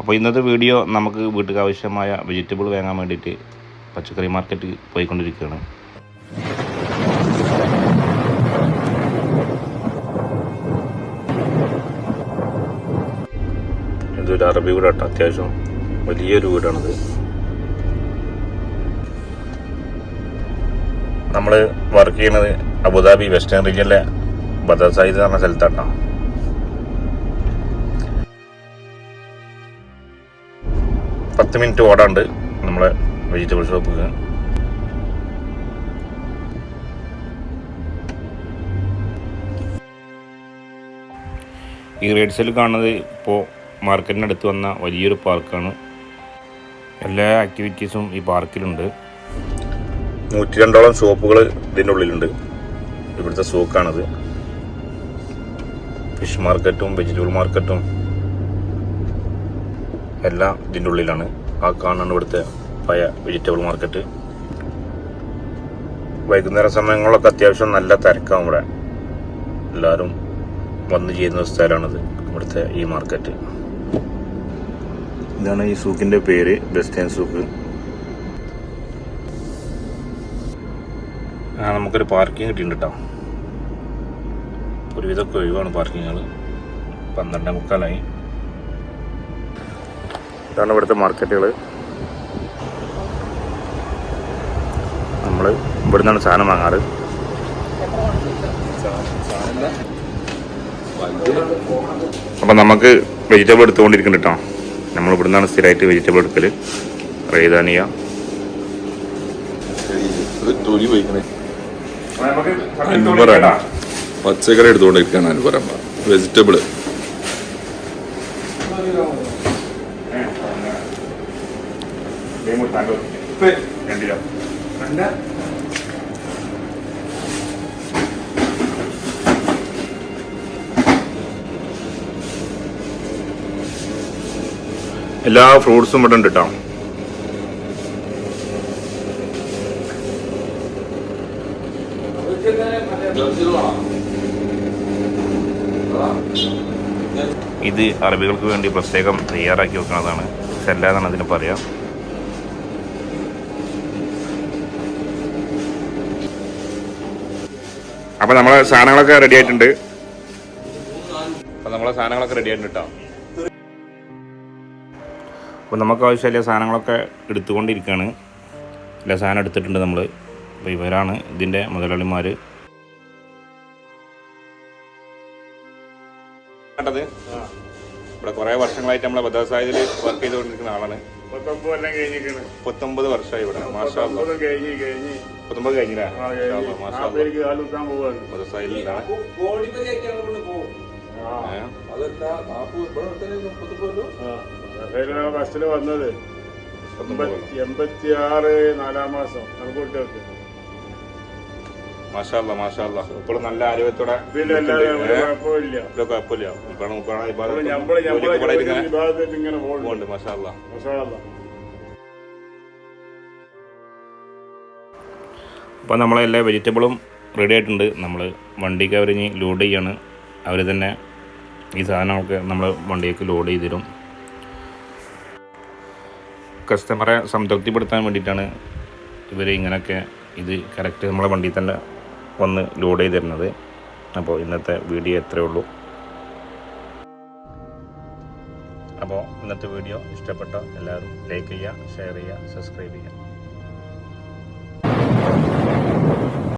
അപ്പോൾ ഇന്നത്തെ വീഡിയോ നമുക്ക് വീട്ടിൽ ആവശ്യമായ വെജിറ്റബിൾ വാങ്ങാൻ വേണ്ടിയിട്ട് പച്ചക്കറി മാർക്കറ്റ് പോയിക്കൊണ്ടിരിക്കുകയാണ്. ഇതൊരു അറബി വീടാട്ടോ അത്യാവശ്യം വലിയൊരു വീടാണിത്. നമ്മൾ വർക്ക് ചെയ്യുന്നത് അബുദാബി വെസ്റ്റേൺ റീജിയനിലെ ബദർ സൈദ് എന്ന പത്ത് മിനിറ്റ് ഓടാണ്ട് നമ്മളെ വെജിറ്റബിൾ ഷോപ്പിൽ ഈ റേഡ് സൈഡിൽ കാണുന്നത് ഇപ്പോൾ മാർക്കറ്റിനടുത്ത് വന്ന വലിയൊരു പാർക്കാണ്. എല്ലാ ആക്ടിവിറ്റീസും ഈ പാർക്കിലുണ്ട്. നൂറ്റി രണ്ടോളം ഷോപ്പുകൾ ഇതിന്റെ ഉള്ളിലുണ്ട്. ഇവിടുത്തെ സൂക്കാണത്. ഫിഷ് മാർക്കറ്റും വെജിറ്റബിൾ മാർക്കറ്റും എല്ലാം ഇതിന്റെ ഉള്ളിലാണ്. ആ കാണാണ് ഇവിടുത്തെ പഴയ വെജിറ്റബിൾ മാർക്കറ്റ് വൈകുന്നേര സമയങ്ങളിലൊക്കെ അത്യാവശ്യം നല്ല തിരക്കാണ് ഇവിടെ. എല്ലാവരും വന്നു ചെയ്യുന്ന സ്ഥലമാണിത് ഇവിടുത്തെ ഈ മാർക്കറ്റ് ഇതാണ് ഈ സൂക്കിന്റെ പേര് ബെസ്റ്റേൺ സൂക്ക് ആ നമുക്കൊരു പാർക്കിംഗ് കിട്ടിയിട്ടുണ്ട് കേട്ടോ ഒരുവിധമൊക്കെ ഒഴിവാണ് പാർക്കിങ്ങുകൾ പന്ത്രണ്ടേ മുക്കാലായി. ഇതാണ് ഇവിടുത്തെ മാർക്കറ്റുകൾ നമ്മൾ ഇവിടെ നിന്നാണ് സാധനം വാങ്ങാറ്. അപ്പം നമുക്ക് വെജിറ്റബിൾ എടുത്തുകൊണ്ടിരിക്കുന്നുണ്ട് കേട്ടോ നമ്മൾ ഇവിടെ നിന്നാണ് സ്ഥിരമായിട്ട് വെജിറ്റബിൾ എടുക്കൽ റൈതാനിയ. തൊലി പോയിക്കണേ വെജിറ്റബിൾ എല്ലാ ഫ്രൂട്ട്സും ഇവിടെ ഉണ്ട് കേട്ടോ ഇത് അറബികൾക്ക് വേണ്ടി പ്രത്യേകം തയ്യാറാക്കി വെക്കുന്നതാണ് സെല്ല എന്നാണ് അതിന് പറയാം. അപ്പൊ നമ്മളെ സാധനങ്ങളൊക്കെ റെഡി ആയിട്ടുണ്ട്. അപ്പൊ നമ്മളെ സാധനങ്ങളൊക്കെ റെഡി ആയിട്ടുണ്ട് കേട്ടോ അപ്പോൾ നമുക്ക് ആവശ്യമില്ല സാധനങ്ങളൊക്കെ എടുത്തുകൊണ്ടിരിക്കുകയാണ് എല്ലാ സാധനം എടുത്തിട്ടുണ്ട് നമ്മൾ അപ്പോൾ ഇവരാണ് ഇതിന്റെ മുതലാളിമാർ കണ്ടത്? ഇവിടെ കുറേ വർഷങ്ങളായിട്ട് നമ്മളെ ബദാസായതിൽ വർക്ക് ചെയ്തുകൊണ്ടിരിക്കുന്ന ആളാണ്. പത്തൊമ്പത് വർഷമായി ഇവിടെ. മാഷാ അല്ലാ. പത്തൊമ്പത് കഴിഞ്ഞില്ല? ബസ്സിൽ വന്നത്. എൺപത്തി ആറ് നാലാം മാസം. നമുക്ക് കുട്ടികൾക്ക്. മാഷാ മാഷാല്ല മാഷാ അല്ലാ. ഇപ്പോഴും നല്ല ആരോഗ്യത്തോടെ അപ്പൊ? കുഴപ്പമില്ല. ഇപ്പോഴാണ് നമ്മൾ ഇങ്ങനെ പോകുന്നുണ്ട്. അപ്പോൾ എല്ലാ വെജിറ്റബിളും റെഡി ആയിട്ടുണ്ട്. നമ്മൾ വണ്ടിക്ക് അവർ ഇനി ലോഡ് ചെയ്യാണ്. അവർ തന്നെ ഈ സാധനമൊക്കെ നമ്മൾ വണ്ടിക്ക് ലോഡ് ചെയ്തിരും കസ്റ്റമറെ സംതൃപ്തിപ്പെടുത്താൻ വേണ്ടിയിട്ടാണ് ഇവർ ഇങ്ങനെയൊക്കെ ഇത് കറക്റ്റ് നമ്മളെ വണ്ടിയിൽ തന്നെ വന്ന് ലോഡ് ചെയ്ത് തരുന്നത് അപ്പോൾ ഇന്നത്തെ വീഡിയോ എത്രയേ ഉള്ളൂ. അപ്പോൾ ഇന്നത്തെ വീഡിയോ ഇഷ്ടപ്പെട്ട എല്ലാവരും ലൈക്ക് ചെയ്യുക ഷെയർ ചെയ്യുക സബ്സ്ക്രൈബ് ചെയ്യുക.